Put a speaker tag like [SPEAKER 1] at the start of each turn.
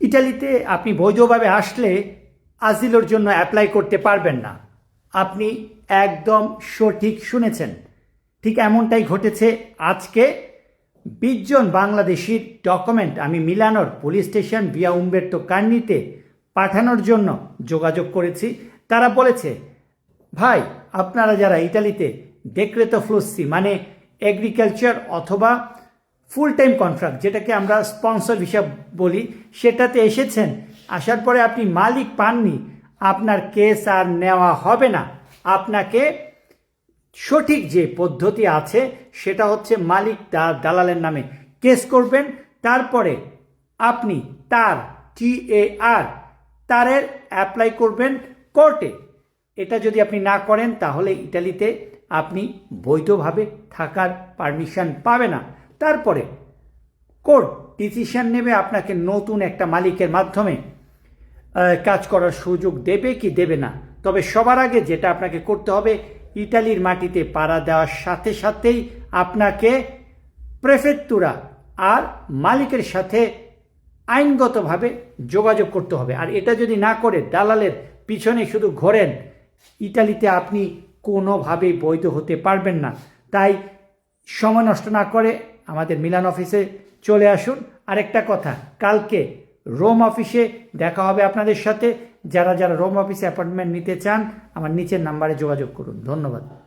[SPEAKER 1] ইটালিতে আপনি বৈধভাবে আসলে আজিলোর জন্য অ্যাপ্লাই করতে পারবেন না। আপনি একদম সঠিক শুনেছেন। ঠিক এমনটাই ঘটেছে আজকে বিশজন বাংলাদেশির ডকুমেন্ট আমি মিলানোর পুলিশ স্টেশন ভিয়া উম্বের্তো কান্নিতে পাঠানোর জন্য যোগাযোগ করেছি। তারা বলেছে, ভাই, আপনারা যারা ইটালিতে ডেক্রেতো ফ্লুসি মানে এগ্রিকালচার অথবা ফুল টাইম কন্ট্রাক্ট যেটাকে আমরা স্পন্সর হিসাব বলি, সেটাতে এসেছেন। আসার পরে আপনি মালিক পাননি, আপনার কেস আর নেওয়া হবে না। আপনাকে সঠিক যে পদ্ধতি আছে, সেটা হচ্ছে মালিক তার দালালের নামে কেস করবেন। তারপরে আপনি তার টি এ আর তারের অ্যাপ্লাই করবেন কোর্টে। এটা যদি আপনি না করেন, তাহলে ইটালিতে আপনি বৈধভাবে থাকার পারমিশন পাবে না। তারপরে কোর্ট ডিসিশন নেবে আপনাকে নতুন একটা মালিকের মাধ্যমে কাজ করার সুযোগ দেবে কি দেবে না। তবে সবার আগে যেটা আপনাকে করতে হবে ইটালির মাটিতে পাড়া দেওয়ার সাথে সাথেই আপনাকে প্রেফেক্তুরা আর মালিকের সাথে আইনগতভাবে যোগাযোগ করতে হবে। আর এটা যদি না করে, দালালের পিছনে শুধু ঘোরেন ইটালিতে আপনি কোনোভাবেই বৈধ হতে পারবেন না। তাই সময় নষ্ট না করে আমাদের মিলান অফিসে চলে আসুন। আরেকটা কথা, কালকে রোম অফিসে দেখা হবে আপনাদের সাথে। যারা যারা রোম অফিসে অ্যাপয়েন্টমেন্ট নিতে চান, আমার নিচের নাম্বারে যোগাযোগ করুন। ধন্যবাদ।